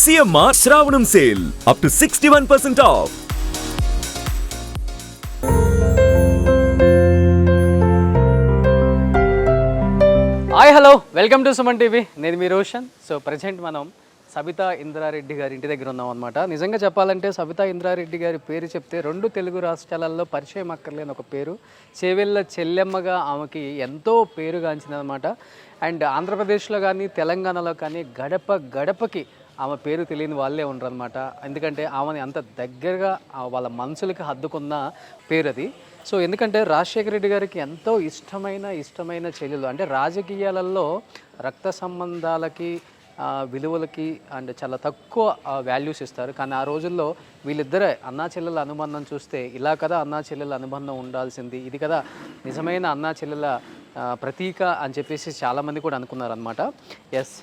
CMR Shravanam sale up to sixty one percent off hi hello welcome to Suman TV నేను మీ Roshan. So present మనం సబితా ఇంద్రారెడ్డి గారి ఇంటి దగ్గర ఉన్నాం అనమాట నిజంగా చెప్పాలంటే సబితా ఇంద్రారెడ్డి గారి పేరు చెప్తే రెండు తెలుగు రాష్ట్రాలలో పరిచయం అక్కర్లేని ఒక పేరు. చేవెళ్ళ చెల్లెమ్మగా ఆమెకి ఎంతో పేరుగాంచిందనమాట అండ్ ఆంధ్రప్రదేశ్లో కానీ తెలంగాణలో కానీ గడప గడపకి ఆమె పేరు తెలియని వాళ్ళే ఉండరనమాట ఎందుకంటే ఆమెని అంత దగ్గరగా వాళ్ళ మనసులకి హద్దుకున్న పేరు అది సో ఎందుకంటే రాజశేఖర రెడ్డి గారికి ఎంతో ఇష్టమైన ఇష్టమైన చెల్లెలు. అంటే రాజకీయాలలో రక్త సంబంధాలకి విలువలకి అండ్ చాలా తక్కువ వాల్యూస్ ఇస్తారు. కానీ ఆ రోజుల్లో వీళ్ళిద్దరే అన్నా చెల్లెల అనుబంధం చూస్తే ఇలా కదా అన్నా చెల్లెల అనుబంధం ఉండాల్సింది ఇది కదా నిజమైన అన్నా చెల్లెల ప్రతీక అని చెప్పేసి చాలామంది కూడా అనుకున్నారనమాట ఎస్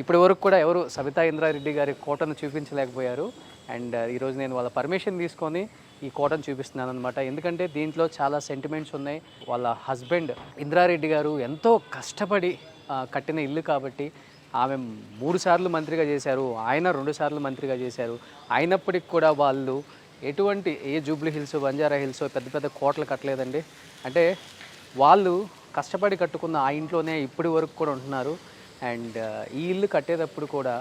ఇప్పటి వరకు కూడా ఎవరు సబితా ఇంద్రారెడ్డి గారి కోటను చూపించలేకపోయారు. అండ్ ఈరోజు నేను వాళ్ళ పర్మిషన్ తీసుకొని ఈ కోటను చూపిస్తున్నాను అనమాట ఎందుకంటే దీంట్లో చాలా సెంటిమెంట్స్ ఉన్నాయి. వాళ్ళ హస్బెండ్ ఇంద్రారెడ్డి గారు ఎంతో కష్టపడి కట్టిన ఇల్లు కాబట్టి ఆమె మూడు సార్లు మంత్రిగా చేశారు. ఆయన రెండు సార్లు మంత్రిగా చేశారు. అయినప్పటికి కూడా వాళ్ళు ఎటువంటి ఏ జూబ్లీ హిల్స్ బంజారా హిల్స్ పెద్ద పెద్ద కోటలు కట్టలేదండి. అంటే వాళ్ళు కష్టపడి కట్టుకున్న ఆ ఇంట్లోనే ఇప్పటి వరకు కూడా ఉంటున్నారు. అండ్ ఈ ఇల్లు కట్టేటప్పుడు కూడా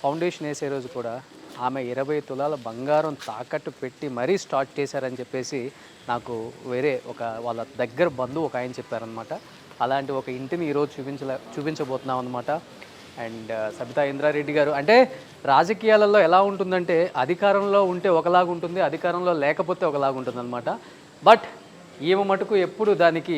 ఫౌండేషన్ వేసే రోజు కూడా ఆమె ఇరవై తులాల బంగారం తాకట్టు పెట్టి మరీ స్టార్ట్ చేశారని చెప్పేసి నాకు వేరే ఒక వాళ్ళ దగ్గర బంధువు ఒక ఆయన చెప్పారనమాట అలాంటి ఒక ఇంటిని ఈరోజు చూపించలే చూపించబోతున్నాం అనమాట అండ్ సబితా ఇంద్రారెడ్డి గారు అంటే రాజకీయాలలో ఎలా ఉంటుందంటే అధికారంలో ఉంటే ఒకలాగా ఉంటుంది అధికారంలో లేకపోతే ఒకలాగా ఉంటుంది అనమాట బట్ ఈమె మటుకు ఎప్పుడు దానికి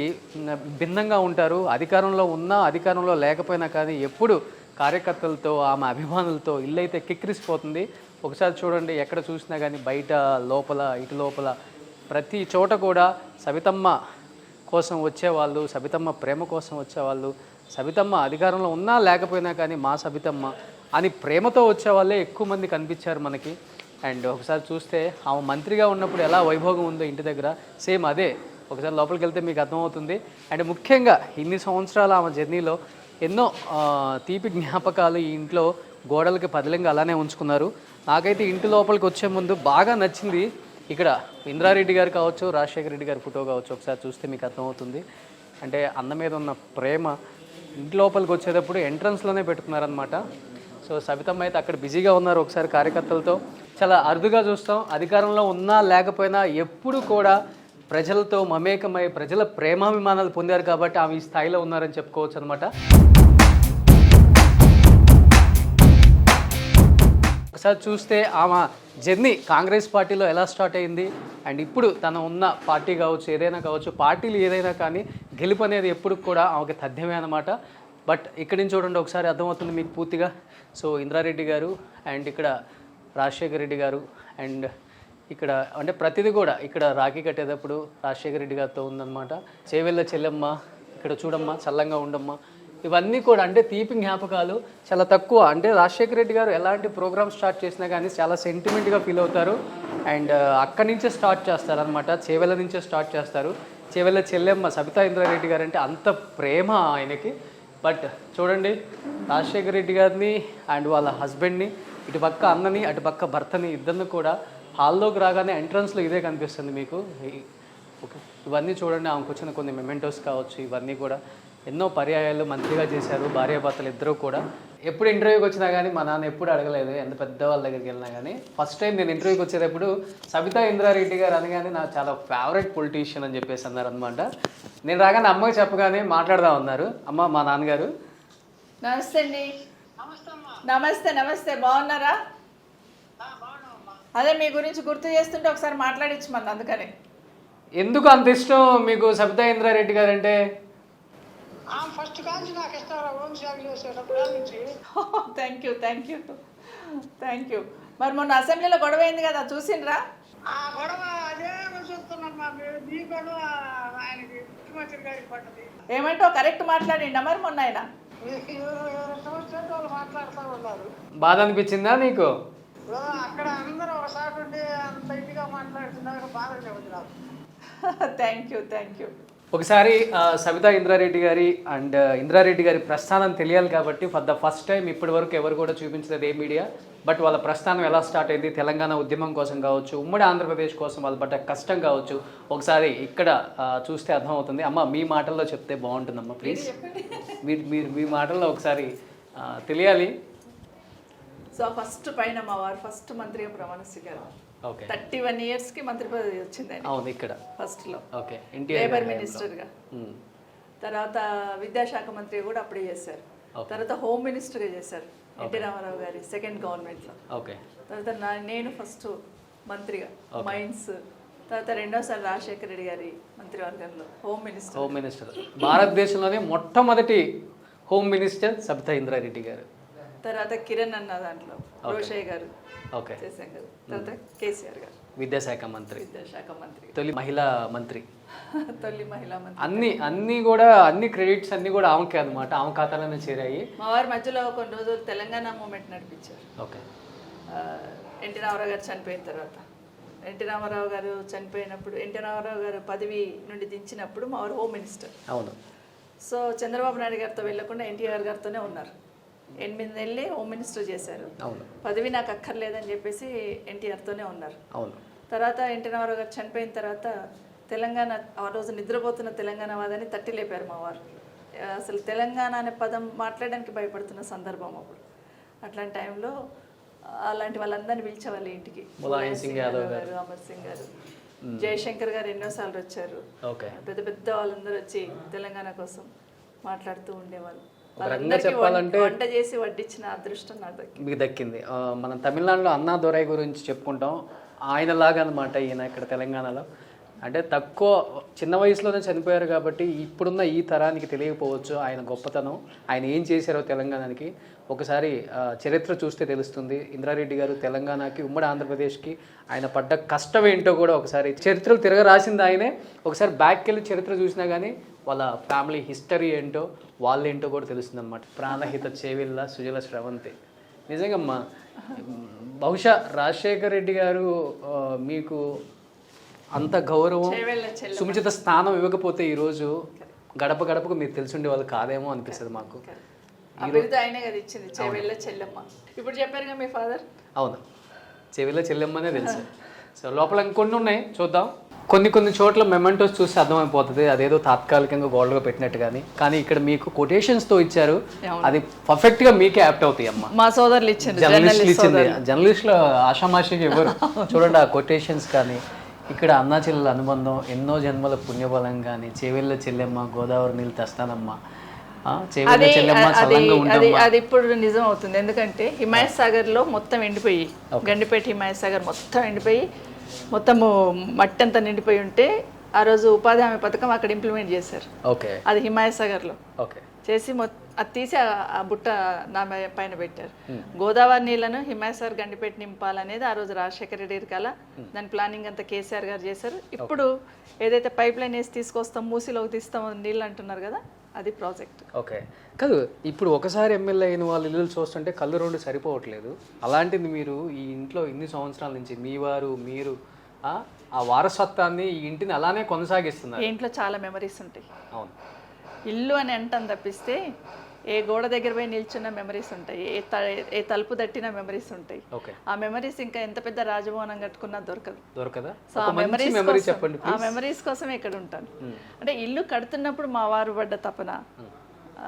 భిన్నంగా ఉంటారు? అధికారంలో ఉన్నా అధికారంలో లేకపోయినా కానీ ఎప్పుడు కార్యకర్తలతో ఆమె అభిమానులతో ఇల్లు అయితే కిక్కిరిసిపోతుంది. ఒకసారి చూడండి ఎక్కడ చూసినా కానీ బయట లోపల ఇటు లోపల ప్రతి చోట కూడా సవితమ్మ కోసం వచ్చేవాళ్ళు సబితమ్మ ప్రేమ కోసం వచ్చేవాళ్ళు సబితమ్మ అధికారంలో ఉన్నా లేకపోయినా కానీ మా సబితమ్మ అని ప్రేమతో వచ్చేవాళ్ళే ఎక్కువ మంది కనిపించారు మనకి. అండ్ ఒకసారి చూస్తే ఆమె మంత్రిగా ఉన్నప్పుడు ఎలా వైభోగం ఉందో ఇంటి దగ్గర సేమ్ అదే. ఒకసారి లోపలికి వెళ్తే మీకు అర్థమవుతుంది. అండ్ ముఖ్యంగా ఇన్ని సంవత్సరాల ఆమె జర్నీలో ఎన్నో తీపి జ్ఞాపకాలు ఈ ఇంట్లో గోడలకి పదిలంగా అలానే ఉంచుకున్నారు. నాకైతే ఇంటి లోపలికి వచ్చే ముందు బాగా నచ్చింది ఇక్కడ ఇంద్రారెడ్డి గారు కావచ్చు రాజశేఖర రెడ్డి గారి ఫోటో కావచ్చు. ఒకసారి చూస్తే మీకు అర్థమవుతుంది. అంటే అన్న మీద ఉన్న ప్రేమ ఇంటి లోపలికి వచ్చేటప్పుడు ఎంట్రన్స్లోనే పెట్టుకున్నారనమాట సో సవితమ్మ అయితే అక్కడ బిజీగా ఉన్నారు ఒకసారి కార్యకర్తలతో. చాలా అరుదుగా చూస్తాం. అధికారంలో ఉన్నా లేకపోయినా ఎప్పుడు కూడా ప్రజలతో మమేకమై ప్రజల ప్రేమాభిమానాలు పొందారు కాబట్టి ఆమె ఈ స్థాయిలో ఉన్నారని చెప్పుకోవచ్చు అనమాట ఒకసారి చూస్తే ఆమె జర్నీ కాంగ్రెస్ పార్టీలో ఎలా స్టార్ట్ అయింది? అండ్ ఇప్పుడు తన ఉన్న పార్టీ కావచ్చు ఏదైనా కావచ్చు పార్టీలు ఏదైనా కానీ గెలుపు అనేది ఎప్పుడు కూడా ఆమెకి తథ్యమే అనమాట బట్ ఇక్కడి నుంచి చూడండి ఒకసారి అర్థమవుతుంది మీకు పూర్తిగా. సో ఇంద్రారెడ్డి గారు అండ్ ఇక్కడ రాజశేఖర రెడ్డి గారు అండ్ ఇక్కడ అంటే ప్రతిదీ కూడా ఇక్కడ రాఖీ కట్టేటప్పుడు రాజశేఖర రెడ్డి గారితో ఉందన్నమాట. చేవెళ్ళ చెల్లెమ్మ ఇక్కడ చూడమ్మా చల్లంగా ఉండమ్మా. ఇవన్నీ కూడా అంటే తీపి జ్ఞాపకాలు చాలా తక్కువ. అంటే రాజశేఖర రెడ్డి గారు ఎలాంటి ప్రోగ్రామ్ స్టార్ట్ చేసినా కానీ చాలా సెంటిమెంట్గా ఫీల్ అవుతారు. అండ్ uh, అక్కడి నుంచే స్టార్ట్ చేస్తారు అనమాట చేవెళ్ళ నుంచే స్టార్ట్ చేస్తారు. చేవెళ్ళ చెల్లెమ్మ సబితా ఇంద్రారెడ్డి గారు అంటే అంత ప్రేమ ఆయనకి. బట్ చూడండి రాజశేఖర రెడ్డి గారిని అండ్ వాళ్ళ హస్బెండ్ని ఇటు పక్క అన్నని అటు పక్క భర్తని ఇద్దరిని కూడా హాల్లోకి రాగానే ఎంట్రన్స్లో ఇదే కనిపిస్తుంది మీకు. ఓకే. ఇవన్నీ చూడండి. ఆమెకు వచ్చిన కొన్ని మెమెంటోస్ కావచ్చు ఇవన్నీ కూడా. ఎన్నో పర్యాయాలు మంత్రిగా చేశారు భార్యాభర్తలు ఇద్దరు కూడా. ఎప్పుడు ఇంటర్వ్యూకి వచ్చినా కానీ మా నాన్న ఎప్పుడు అడగలేదు ఎంత పెద్ద వాళ్ళ దగ్గరికి వెళ్ళినా కానీ. ఫస్ట్ టైం నేను ఇంటర్వ్యూకి వచ్చేటప్పుడు సబితా ఇంద్రారెడ్డి గారు అనగానే నాకు చాలా ఫేవరెట్ పొలిటీషియన్ అని చెప్పేసి అన్నారు అనమాట నేను రాగానే అమ్మకి చెప్పగానే మాట్లాడదాం అన్నారు. అమ్మ మా నాన్నగారు. నమస్తే అండి. నమస్తే నమస్తే. బాగున్నారా? అదే మీ గురించి గుర్తు చేస్తుంటే ఒకసారి మాట్లాడించమని అందుకని. ఎందుకు అంత ఇష్టం మీకు సబితా ఇంద్రారెడ్డి గారు అంటే? ఆ ఫస్ట్ కాంచి నాకు నుంచి. Thank you thank you thank you. మరి మొన్న అసెంబ్లీలో గొడవ అయింది కదా చూసిండ్రా? ఆ గొడవ అదే చూస్తున్నాం మా గొడవ ఆయనకి ముఖ్యమంత్రి గారికి పడ్డది. ఏమంటో కరెక్ట్ మాట్లాడిండా మరి మొన్న ఆయన? బాధ అనిపించిందా నీకు? ఇప్పుడు అక్కడ అందరూ ఒకసారి ఉండి అంత ఇదిగా మాట్లాడుతున్నారు బాధ చెబుతు నాకు థ్యాంక్ యూ థ్యాంక్ యూ ఒకసారి ఆ, సబితా ఇంద్రారెడ్డి గారి అండ్ ఇంద్రారెడ్డి గారి ప్రస్థానం తెలియాలి కాబట్టి ఫర్ ద ఫస్ట్ టైం ఇప్పటి వరకు ఎవరు కూడా చూపించలేదు ఏ మీడియా బట్ వాళ్ళ ప్రస్థానం ఎలా స్టార్ట్ అయింది తెలంగాణ ఉద్యమం కోసం కావచ్చు ఉమ్మడి ఆంధ్రప్రదేశ్ కోసం వాళ్ళు పడ్డ కష్టం కావచ్చు ఒకసారి ఇక్కడ చూస్తే అర్థమవుతుంది. అమ్మ మీ మాటల్లో చెప్తే బాగుంటుందమ్మా ప్లీజ్ మీరు మీరు మీ మాటల్లో ఒకసారి తెలియాలి. సో ఫస్ట్ పైన మా వారు ఫస్ట్ మంత్రిగా ప్రమాణ స్వీకారం ఓకే థర్టీ వన్ ఇయర్స్కి మంత్రి పదవి వచ్చింది ఆయన. అవును ఇక్కడ. ఫస్ట్లో ఓకే లేబర్ ఎన్టీఆర్ మినిస్టర్గా తర్వాత విద్యాశాఖ మంత్రి కూడా అప్పుడే చేశారు. తర్వాత హోమ్ మినిస్టర్గా చేశారు. ఎన్టీ రామారావు గారి సెకండ్ గవర్నమెంట్లో ఓకే తర్వాత నేను ఫస్ట్ మంత్రిగా. మైన్స్ తర్వాత రెండోసారి రాజశేఖర రెడ్డి గారి మంత్రివర్గంలో హోమ్ మినిస్టర్ హోమ్ మినిస్టర్ భారతదేశంలోనే మొట్టమొదటి హోమ్ మినిస్టర్ సబితా ఇంద్రారెడ్డి గారు. తర్వాత కిరణ్ అన్న దాంట్లో రోషయ్య గారు ఓకే. చేశాం కదా. తర్వాత కేసీఆర్ గారు. విద్యాశాఖ మంత్రి. విద్యాశాఖ మంత్రి. తొలి మహిళా మంత్రి. తొలి మహిళా మంత్రి. అన్ని అన్ని కూడా అన్ని క్రెడిట్స్ అన్ని కూడా ఆమెకే అనమాట ఆమె ఖాతాలోనే చేరాయి. మా వారి మధ్యలో కొన్ని రోజులు తెలంగాణ మూమెంట్ నడిపించారు. ఓకే. ఎన్టీ రామారావు గారు చనిపోయిన తర్వాత. ఎన్టీ రామారావు గారు చనిపోయినప్పుడు ఎన్టీ రామారావు గారు పదవి నుండి దించినప్పుడు మా వారు హోమ్ మినిస్టర్. అవును. సో చంద్రబాబు నాయుడు గారితో వెళ్ళకుండా ఎన్టీఆర్ గారితోనే ఉన్నారు. ఎనిమిది నెలలే హోమ్ మినిస్టర్ చేశారు. అవును. పదవి నాకు అక్కర్లేదని చెప్పేసి ఎన్టీఆర్తోనే ఉన్నారు. అవును. తర్వాత ఎన్టీ రామారావు గారు చనిపోయిన తర్వాత తెలంగాణ ఆ రోజు నిద్రపోతున్న తెలంగాణ వాదని తట్టి లేపారు మా వారు. అసలు తెలంగాణ అనే పదం మాట్లాడడానికి భయపడుతున్న సందర్భం అప్పుడు. అట్లాంటి టైంలో అలాంటి వాళ్ళందరినీ పిలిచేవాళ్ళు ఇంటికి. ములాయం సింగ్ యాదవ్ గారు అమర్ సింగ్ గారు. జయశంకర్ గారు ఎన్నోసార్లు వచ్చారు. పెద్ద పెద్ద వాళ్ళందరూ వచ్చి తెలంగాణ కోసం మాట్లాడుతూ ఉండేవాళ్ళు. రకంగా చెప్పాలంటే- వంట చేసి వడ్డించిన అదృష్టం నాకు మీకు దక్కింది. మనం తమిళనాడులో అన్నా దొరై గురించి చెప్పుకుంటాం. ఆయనలాగా అనమాట ఈయన ఇక్కడ తెలంగాణలో. అంటే తక్కువ చిన్న వయసులోనే చనిపోయారు కాబట్టి ఇప్పుడున్న ఈ తరానికి తెలియకపోవచ్చు ఆయన గొప్పతనం. ఆయన ఏం చేశారో తెలంగాణకి. ఒకసారి చరిత్ర చూస్తే తెలుస్తుంది. ఇంద్రారెడ్డి గారు తెలంగాణకి ఉమ్మడి ఆంధ్రప్రదేశ్కి ఆయన పడ్డ కష్టం ఏంటో కూడా ఒకసారి చరిత్రలు తిరగ రాసింది ఆయనే. ఒకసారి బ్యాక్కి వెళ్ళి చరిత్ర చూసినా కానీ వాళ్ళ ఫ్యామిలీ హిస్టరీ ఏంటో వాళ్ళు ఏంటో కూడా తెలుస్తుంది అనమాట ప్రాణహిత చేవిల్ల సుజల శ్రవంతి నిజంగమ్మా బహుశా రాజశేఖర్ రెడ్డి గారు మీకు అంత గౌరవం. సుముచిత స్థానం ఇవ్వకపోతే ఈరోజు గడప గడపకు మీరు తెలిసి వాళ్ళు కాదేమో అనిపిస్తుంది మాకు. ఆ బిరుదు ఆయనే కదా ఇచ్చింది చెవెళ్ళ చెల్లెమ్మ. ఇప్పుడు చెప్పారుగా మీ ఫాదర్? అవును. చెవిలో చెల్లెమ్మనే తెలుసు. సో లోపల ఇంకొన్ని ఉన్నాయి చూద్దాం. కొన్ని కొన్ని చోట్ల మెమెంటోస్ చూస్తే అర్థమైపోతుంది. అదేదో తాత్కాలికంగా గోల్డ్గా పెట్టినట్టు కానీ కానీ ఇక్కడ మీకు కొటేషన్స్తో ఇచ్చారు. అది పర్ఫెక్ట్గా మీకే యాప్ట్ అవుతాయి అమ్మ. మా సోదరులు ఇచ్చింది జర్నలిస్టులు ఇచ్చింది. జర్నలిస్టులు ఆషామాషికి ఇవ్వరు. చూడండి ఆ కొటేషన్స్ కానీ ఇక్కడ అన్నా చెల్లెల అనుబంధం ఎన్నో జన్మల పుణ్యబలం కానీ చెవిళ్ళ చెల్లెమ్మ గోదావరి నీళ్ళు తెస్తానమ్మా. అది చెల్లెమ్మ అది ఇప్పుడు నిజం అవుతుంది ఎందుకంటే హిమాయత్ సాగర్లో మొత్తం ఎండిపోయి గండిపేట హిమాయత్ సాగర్ మొత్తం ఎండిపోయి మొత్తము మట్టి అంతా నిండిపోయి ఉంటే ఆ రోజు ఉపాధి హామీ పథకం అక్కడ ఇంప్లిమెంట్ చేశారు. ఓకే. అది హిమాయత్ సాగర్లో. ఓకే. చేసి అది తీసి ఆ- బుట్ట నా పైన పెట్టారు. గోదావరి నీళ్ళను హిమాయసార్ గండిపేట నింపాలనేది ఆ రోజు రాజశేఖర రెడ్డి గారి కల. దాని ప్లానింగ్ అంతా కేసీఆర్ గారు చేశారు. ఇప్పుడు ఏదైతే పైప్ లైన్ వేసి తీసుకొస్తాం మూసిలోకి తీస్తాం నీళ్ళు అంటున్నారు కదా అది ప్రాజెక్ట్. ఓకే. కాదు ఇప్పుడు ఒకసారి ఎమ్మెల్యే అయిన వాళ్ళ ఇల్లు చూస్తుంటే కళ్ళు రెండు సరిపోవట్లేదు. అలాంటిది మీరు ఈ ఇంట్లో ఇన్ని సంవత్సరాల నుంచి మీ వారు మీరు ఆ, వారసత్వాన్ని ఈ ఇంటిని అలానే కొనసాగిస్తున్నారు. ఇంట్లో చాలా మెమరీస్ ఉంటాయి. అవును. ఇల్లు అని అంటాం తప్పిస్తే ఏ గోడ దగ్గర పోయి నిల్చున్న మెమరీస్ ఉంటాయి ఏ ఏ తలుపు తట్టిన మెమరీస్ ఉంటాయి. ఆ మెమరీస్ ఇంకా ఎంత పెద్ద రాజభవనం కట్టుకున్నా దొరకదు. దొరకదా? సో ఆ మెమరీస్ చెప్పండి ఆ మెమరీస్ కోసమే ఇక్కడ ఉంటాను. అంటే ఇల్లు కడుతున్నప్పుడు మా వారు పడ్డ తపన.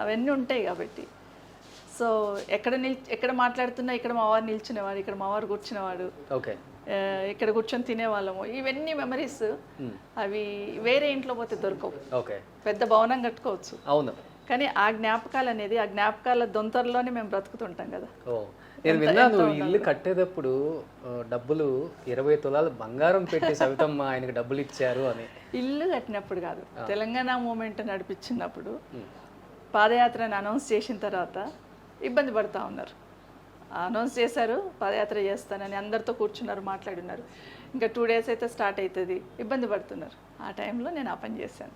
అవన్నీ ఉంటాయి కాబట్టి. సో ఎక్కడ నిల్ ఎక్కడ మాట్లాడుతున్నా ఇక్కడ మా వారు నిల్చునేవాడు ఇక్కడ మా వారు కూర్చునేవాడు. ఓకే. ఇక్కడ కూర్చొని తినేవాళ్ళము. ఇవన్నీ మెమరీస్ అవి వేరే ఇంట్లో పోతే దొరకవు. ఓకే. పెద్ద భవనం కట్టుకోవచ్చు. అవును. కానీ ఆ జ్ఞాపకాలు అనేది ఆ జ్ఞాపకాల దొంతరలోనే మేము బ్రతుకుతుంటాం కదా. నేను విన్నాను ఇల్లు కట్టేటప్పుడు డబ్బులు ఇరవై తులాలు బంగారం పెట్టి సవితమ్మ ఆయనకి డబ్బులు ఇచ్చారు అని. ఇల్లు కట్టినప్పుడు కాదు. తెలంగాణ మూమెంట్ నడిపించినప్పుడు పాదయాత్రని అనౌన్స్ చేసిన తర్వాత ఇబ్బంది పడుతూ ఉన్నారు. అనౌన్స్ చేశారు పాదయాత్ర చేస్తానని అందరితో కూర్చున్నారు మాట్లాడున్నారు. ఇంకా టూ డేస్ అయితే స్టార్ట్ అవుతుంది ఇబ్బంది పడుతున్నారు. ఆ టైంలో నేను ఆ పని చేశాను.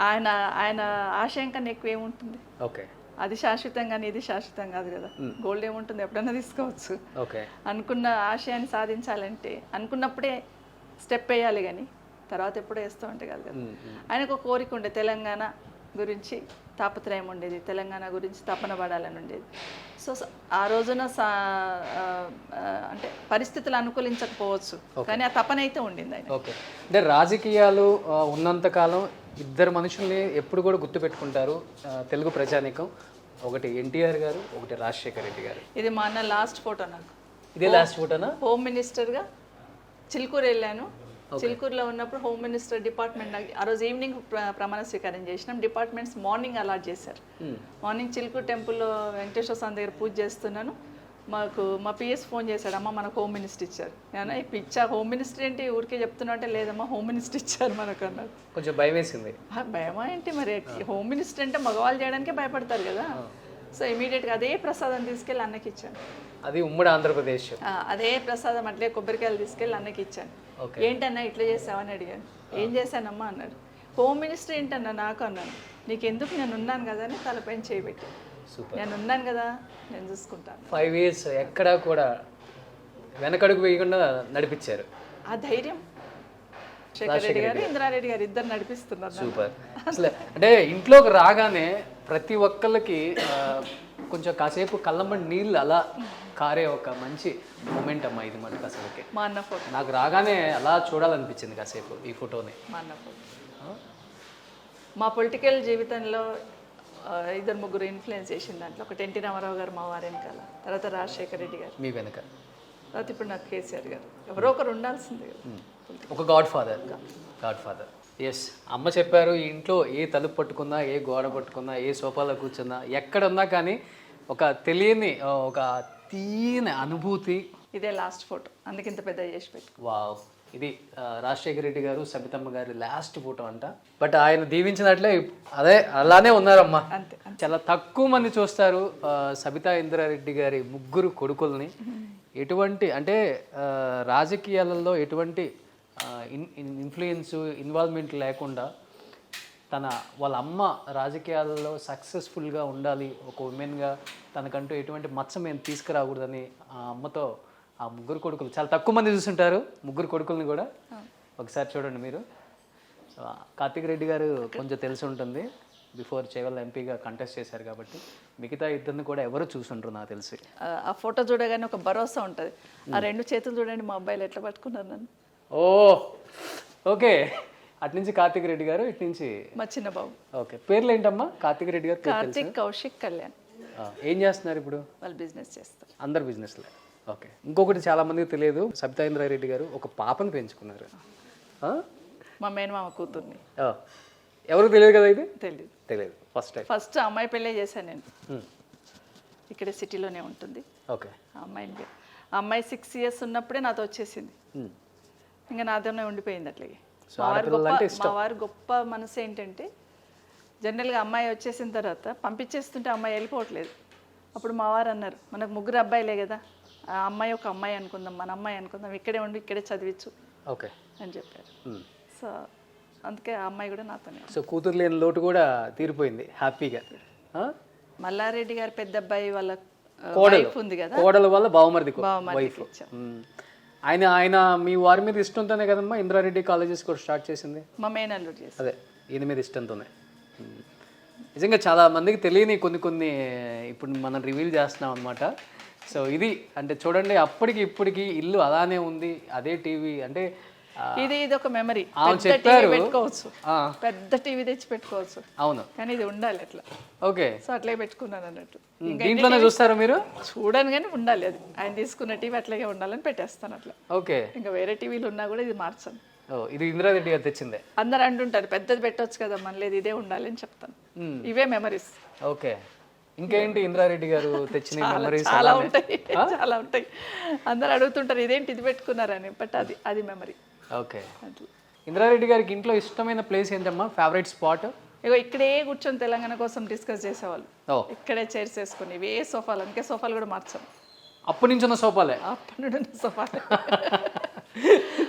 ఆయన ఆయన ఆశయం కన్నా ఎక్కువ ఏముంటుంది ఓకే. అది శాశ్వతం కానీ ఇది శాశ్వతం కాదు కదా. గోల్డ్ ఏముంటుంది ఎప్పుడైనా తీసుకోవచ్చు. ఓకే. అనుకున్న ఆశయాన్ని సాధించాలంటే అనుకున్నప్పుడే స్టెప్ వేయాలి కానీ తర్వాత ఎప్పుడో వేస్తూ ఉంటే కాదు కదా. ఆయనకు ఒక కోరిక ఉండే తెలంగాణ గురించి తాపత్రయం ఉండేది తెలంగాణ గురించి తపన పడాలని ఉండేది. సో ఆ రోజున సా అంటే పరిస్థితులు అనుకూలించకపోవచ్చు. కానీ ఆ తపన అయితే ఉండింది ఆయన ఓకే. అంటే రాజకీయాలు ఉన్నంతకాలం ఇద్దరు మనుషుల్ని ఎప్పుడు కూడా గుర్తుపెట్టుకుంటారు తెలుగు ప్రజానీకం. ఒకటి ఎన్టీఆర్ గారు ఒకటి రాజశేఖర రెడ్డి గారు. ఇది మా అన్న లాస్ట్ ఫోటో నాకు. ఇదే లాస్ట్ ఫోటోనా? హోమ్ మినిస్టర్గా చిలుకూరు వెళ్ళాను. చిలుకూరులో ఉన్నప్పుడు హోమ్ మినిస్టర్ డిపార్ట్మెంట్ ఆ రోజు ఈవినింగ్ ప్ర- ప్రమాణ స్వీకారం చేసినాం. డిపార్ట్మెంట్స్ మార్నింగ్ అలాట్ చేశారు. మార్నింగ్ చిలుకూరు టెంపుల్లో వెంకటేశ్వర స్వామి దగ్గర పూజ చేస్తున్నాను. మాకు మా పిఎస్ ఫోన్ చేశాడు అమ్మ మనకు హోమ్ మినిస్టర్ ఇచ్చారు. నేను ఇచ్చా హోమ్ మినిస్టర్ ఏంటి? ఊరికే చెప్తున్నా అంటే లేదమ్మా హోమ్ మినిస్టర్ ఇచ్చారు మనకు అన్నారు కొంచెం భయం వేసింది. భయమా ఏంటి మరి? హోమ్ మినిస్టర్ అంటే మగవాళ్ళు చేయడానికే భయపడతారు కదా. సో ఇమీడియట్గా అదే ప్రసాదం తీసుకెళ్ళి అన్నకి ఇచ్చాను. అది ఉమ్మడి ఆంధ్రప్రదేశ్. అదే ప్రసాదం అట్లే కొబ్బరికాయలు తీసుకెళ్ళి అన్నకి ఇచ్చాను. ఏంటన్నా ఇట్లా చేసావని అడిగాను. ఏం చేశానమ్మా? అన్నాడు. హోమ్ మినిస్టర్ ఏంటన్నా? నాకు అన్నాను. నీకు ఎందుకు నేను ఉన్నాను కదా అని తలపైన చేయబెట్టి సూపర్ నేను ఉన్నాను కదా నేను చూసుకుంటాను. ఫైవ్ ఇయర్స్ ఎక్కడా కూడా వెనకడుగు వేయకుండా నడిపించారు. ఆ ధైర్యం. శేఖర్ రెడ్డి గారు ఇంద్రారెడ్డి గారు ఇద్దరు నడిపిస్తున్నారు. సూపర్ అసలు అంటే ఇంట్లోకి రాగానే ప్రతి ఒక్కళ్ళకి కొంచెం కాసేపు కళ్ళమ్మడి నీళ్ళు అలా కారే ఒక మంచి మూమెంట్ అమ్మా ఇది మనకు అసలుకి. మా అన్న ఫోటో. నాకు రాగానే అలా చూడాలనిపించింది కాసేపు ఈ ఫోటోని. మా అన్న ఫోటో. మా పొలిటికల్ జీవితంలో ఇద్దరు ముగ్గురు ఇన్ఫ్లుయెన్స్ చేసిన దాంట్లో ఒకటి ఎన్టీ రామారావు గారు మా వారి వెనకాల తర్వాత రాజశేఖర రెడ్డి గారు. మీ వెనక? తర్వాత ఇప్పుడు నాకు కేసీఆర్ గారు. ఎవరో ఒకరు ఉండాల్సిందే ఒక god father god father yes అమ్మ చెప్పారు ఈ ఇంట్లో ఏ తలుపు పట్టుకున్నా ఏ గోడ పట్టుకున్నా ఏ సోఫాలో కూర్చున్నా ఎక్కడ ఉన్నా కానీ ఒక తెలియని ఒక తీయని అనుభూతి. ఇదే లాస్ట్ ఫోటో అందుకే ఇంత పెద్ద చేసి పెట్టు వావ్ ఇది రాజశేఖర రెడ్డి గారు సబితమ్మ గారి లాస్ట్ ఫోటో అంట. బట్ ఆయన దీవించినట్లే అదే అలానే ఉన్నారమ్మా. చాలా తక్కువ మంది చూస్తారు సబితా ఇంద్రారెడ్డి గారి ముగ్గురు కొడుకుల్ని. ఎటువంటి అంటే రాజకీయాలలో ఎటువంటి ఇన్ ఇన్ఫ్లుయెన్స్ ఇన్వాల్వ్మెంట్ లేకుండా తన వాళ్ళ అమ్మ రాజకీయాలలో సక్సెస్ఫుల్గా ఉండాలి. ఒక ఉమెన్గా తనకంటూ ఎటువంటి మచ్చ మేము తీసుకురాకూడదని ఆ అమ్మతో ఆ ముగ్గురు కొడుకులు. చాలా తక్కువ మంది చూస్తుంటారు ముగ్గురు కొడుకుల్ని కూడా. ఒకసారి చూడండి మీరు. కార్తిక్ రెడ్డి గారు కొంచెం తెలిసి ఉంటుంది. బిఫోర్ చేవల్ ఎంపీగా కంటెస్ట్ చేశారు కాబట్టి మిగతా ఇద్దరిని కూడా ఎవరు చూసుంటారు నాకు తెలిసి. ఆ, ఫోటో చూడగానే ఒక భరోసా ఉంటుంది. ఆ రెండు చేతులు చూడండి మా అబ్బాయిలు ఎట్లా పట్టుకున్నారు నన్ను. Oh okay. అటు నుంచి కార్తిక్ రెడ్డి గారు ఇటు నుంచి మా చిన్న బాబు ఓకే. పేర్లు ఏంటమ్మా కార్తిక్ రెడ్డి గారు? కార్తిక్ కౌశిక్ కళ్యాణ్. ఏం చేస్తున్నారు ఇప్పుడు? వాళ్ళు బిజినెస్ చేస్తారు. అందరు బిజినెస్లే. ఓకే. ఇంకొకటి చాలా మందికి తెలియదు. సబితా రెడ్డి గారు ఒక పాపను పెంచుకున్నారు? మా మేనమామ కూతుర్ని. ఎవరికి తెలియదు కదా ఇది? తెలియదు తెలియదు ఫస్ట్ టైం ఫస్ట్ అమ్మాయి పెళ్ళే చేశాను నేను. ఇక్కడ సిటీలోనే ఉంటుంది. ఓకే. ఆ అమ్మాయి సిక్స్ ఇయర్స్ ఉన్నప్పుడే నాతో వచ్చేసింది. ఇంకా నాతోనే ఉండిపోయింది అట్లాగే మా వారు గొప్ప మనసు ఏంటంటే జనరల్గా అమ్మాయి వచ్చేసిన తర్వాత పంపించేస్తుంటే అమ్మాయి వెళ్ళిపోవట్లేదు. అప్పుడు మా వారు అన్నారు మనకు ముగ్గురు అబ్బాయిలే కదా అమ్మాయి ఒక అమ్మాయి అనుకుందాం మన అమ్మాయి అనుకుందాం ఇక్కడే ఉండి ఇక్కడే చదివించు ఓకే. అని చెప్పారు. సో అందుకే ఆ అమ్మాయి కూడా నాతోనే. సో కూతురు లేని లోటు కూడా తీరిపోయింది హ్యాపీగా? మల్లారెడ్డి గారి పెద్ద అబ్బాయి వాళ్ళ వైఫ్ ఉంది కదా? కోడల వల్ల బావమరిది వైఫ్. ఆయన ఆయన మీ వారి మీద ఇష్టంతోనే కదమ్మా ఇంద్రారెడ్డి కాలేజెస్ కూడా స్టార్ట్ చేసింది? మా మేనల్లుడు చేసి అదే ఈయన మీద ఇష్టంతోనే. నిజంగా చాలా మందికి తెలియని కొన్ని కొన్ని ఇప్పుడు మనం రివీల్ చేస్తున్నాం అనమాట సో ఇది అంటే చూడండి అప్పటికి ఇప్పటికి ఇల్లు అలానే ఉంది అదే టీవీ అంటే ఇది ఇది ఒక మెమరీ. పెట్టుకోవచ్చు. పెద్ద టీవీ తెచ్చి పెట్టుకోవచ్చు. అవును. కానీ ఇది ఉండాలి అట్లా. ఓకే. సో అట్లే పెట్టుకున్నాను అన్నట్టు. దీంట్లోనే చూస్తారా మీరు? చూడను కానీ ఉండాలి అది. ఆయన తీసుకున్న టీవీ అట్లాగే ఉండాలని పెట్టేస్తాను అట్లా. ఓకే. ఇంకా వేరే టీవీలు ఉన్నా కూడా ఇది మార్చాను. ఓ ఇది ఇందిరారెడ్డి గారు తెచ్చిందే? అందరు అంటుంటారు పెద్దది పెట్టొచ్చు కదా లేదు ఇదే ఉండాలి అని చెప్తాను. ఇవే మెమరీస్ ఓకే. ఇంకేంటి ఇంద్రారెడ్డి గారు తెచ్చిన మెమరీస్ చాలా ఉంటాయి చాలా ఉంటాయి. అందరు అడుగుతుంటారు ఇదేంటి ఇది పెట్టుకున్నారని బట్ అది అది మెమరీ ఓకే. ఇంద్రారెడ్డి గారికి ఇంట్లో ఇష్టమైన ప్లేస్ ఏంటమ్మా? ఫేవరెట్ స్పాట్ ఇగో ఇక్కడే కూర్చొని తెలంగాణ కోసం డిస్కస్ చేసేవాళ్ళు. ఇక్కడే చైర్స్ వేసుకుని ఇవే సోఫాలు అందుకే సోఫాలు కూడా మార్చాం. అప్పటి నుంచి ఉన్న సోపాలే అప్పటి నుండి ఉన్న సోఫాలు.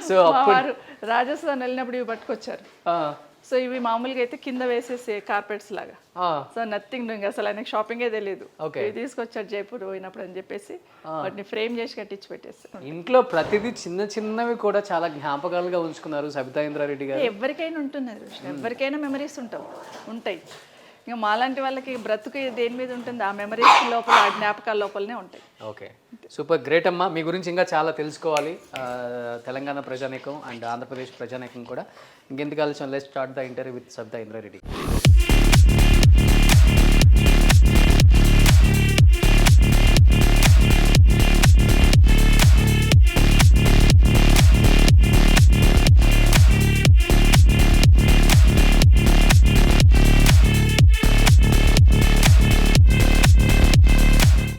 సో వారు రాజస్థాన్ వెళ్ళినప్పుడు ఇవి పట్టుకొచ్చారు. సో ఇవి మామూలుగా అయితే కింద వేసేసే కార్పెట్స్ లాగా. సో నథింగ్ డూయింగ్ అసలు ఆయనకి షాపింగే తెలియదు. ఇవి తీసుకొచ్చాడు జైపూర్ పోయినప్పుడు అని చెప్పేసి వాటిని ఫ్రేమ్ చేసి కట్టించి పెట్టేసి. ఇంట్లో ప్రతిదీ చిన్న చిన్నవి కూడా చాలా జ్ఞాపకాలుగా ఉంచుకున్నారు సబితా ఇంద్రారెడ్డి గారు. ఎవరికైనా రుషి ఎవరికైనా మెమరీస్ ఉంటావు ఉంటాయి. ఇంకా మాలాంటి వాళ్ళకి బ్రతుకు దేని మీద ఉంటుంది? ఆ మెమరీస్ లోపల ఆ జ్ఞాపకాల లోపలనే ఉంటాయి. ఓకే. సూపర్. గ్రేట్ అమ్మా. మీ గురించి ఇంకా చాలా తెలుసుకోవాలి. తెలంగాణ ప్రజానీకం అండ్ ఆంధ్రప్రదేశ్ ప్రజానీకం కూడా. ఇంకెందుకు ఆలోచన let start the interview with Sabitha Indra Reddy